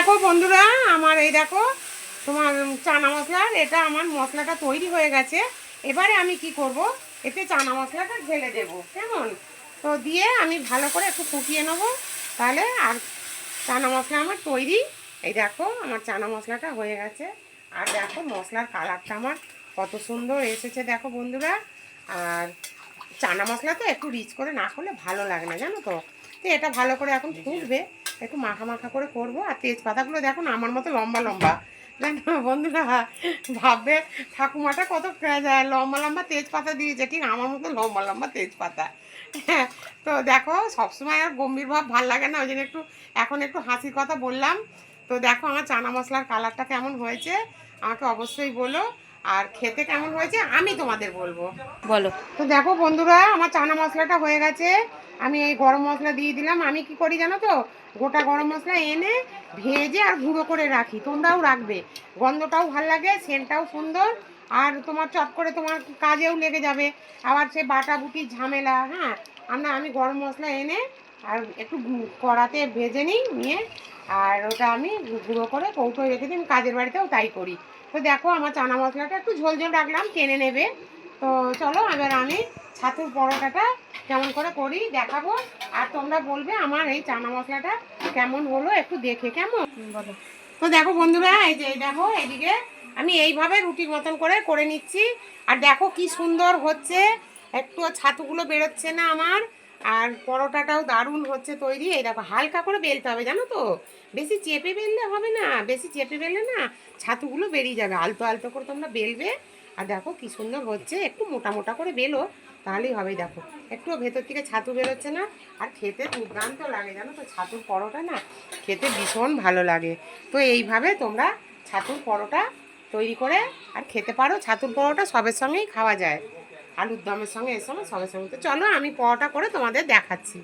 দেখো বন্ধুরা আমার এই দেখো তোমার চানা মশলার এটা আমার মশলাটা তৈরি হয়ে গেছে। এবারে আমি কি করব? এতে চানা মশলাটা ঢেলে দেবো কেমন? তো দিয়ে আমি ভালো করে একটু ফুটিয়ে নেব। তাহলে আর চানা মশলা আমার তৈরি। এই দেখো আমার চানা মশলাটা হয়ে গেছে। আর দেখো মশলার কালারটা আমার কত সুন্দর এসেছে দেখো বন্ধুরা। আর চানা মশলা তো একটু রিচ করে না করলে ভালো লাগে না জানো তো? তো এটা ভালো করে এখন ফুটবে। একটু মাখা মাখা করে করব আর তেজপাতাগুলো দেখো না আমার মতো লম্বা লম্বা। জানো বন্ধুরা ভাববে ঠাকুমাটা কত লম্বা লম্বা তেজপাতা দিয়েছে ঠিক আমার মতো লম্বা লম্বা তেজপাতা। হ্যাঁ তো দেখো সবসময় আর গম্ভীর ভাব ভালো লাগে না ওই জন্য একটু এখন একটু হাসির কথা বললাম। তো দেখো আমার চানা মশলার কালারটা কেমন হয়েছে আমাকে অবশ্যই বলো আর খেতে কেমন হয়েছে আমি তোমাদের বলব। বলো। তো দেখো বন্ধুরা আমার চানা মশলাটা হয়ে গেছে। আমি এই গরম মশলা দিয়ে দিলাম। আমি কি করি জানো তো? গোটা গরম মশলা এনে ভেজে আর গুঁড়ো করে রাখি। তোমরাও রাখবে। গন্ধটাও ভালো লাগে, সেন্টটাও সুন্দর। আর তোমার চট করে তোমার কাজেও লেগে যাবে। আবার সে বাটা বুটি ঝামেলা হ্যাঁ? আমরা, আমি গরম মশলা এনে আর একটু কড়াতে ভেজে নিই, নিয়ে আর ওটা আমি গুঁড়ো করে কৌটোয় রেখে দিই। আমি কাজের বাড়িতেও তাই করি। তো দেখো, আমার চানা মশলাটা একটু ঝোল ঝোল রাখলাম, টেনে নেবে। তো চলো এবার আমি ছাতুর পরোটাটা কেমন করে করি দেখাবো আর তোমরা বলবে আমার এই চানা মশলাটা কেমন হলো একটু দেখে কেমন? বলো। তো দেখো বন্ধুরা এই যে দেখো এইদিকে আমি এইভাবে রুটির মতন করে করে নিচ্ছি আর দেখো কি সুন্দর হচ্ছে একটু ছাতুগুলো বেরোচ্ছে না আমার আর পরোটাটাও দারুণ হচ্ছে তৈরি এই দেখো হালকা করে বেলতে হবে জানো তো? বেশি চেপে বেললে হবে না বেশি চেপে বেললে না ছাতুগুলো বেরিয়ে যাবে আলতো আলতো করে তোমরা বেলবে আর দেখো কি সুন্দর হচ্ছে, একটু মোটা মোটা করে বেলো, তাহলেই হবে, দেখো। একটু ভেতর থেকে ছাতু বেরোচ্ছে না, আর খেতে দুর্দান্ত লাগে, জানো তো, ছাতুর পরোটা না, খেতে ভীষণ ভালো লাগে। তো এইভাবে তোমরা ছাতুর পরোটা তৈরি করে, আর খেতে পারো, ছাতুর পরোটা সবের সঙ্গেই খাওয়া যায়। আলুর দমের সঙ্গে এর সঙ্গে সবের সঙ্গে। তো চলো, আমি পরোটা করে তোমাদের দেখাচ্ছি।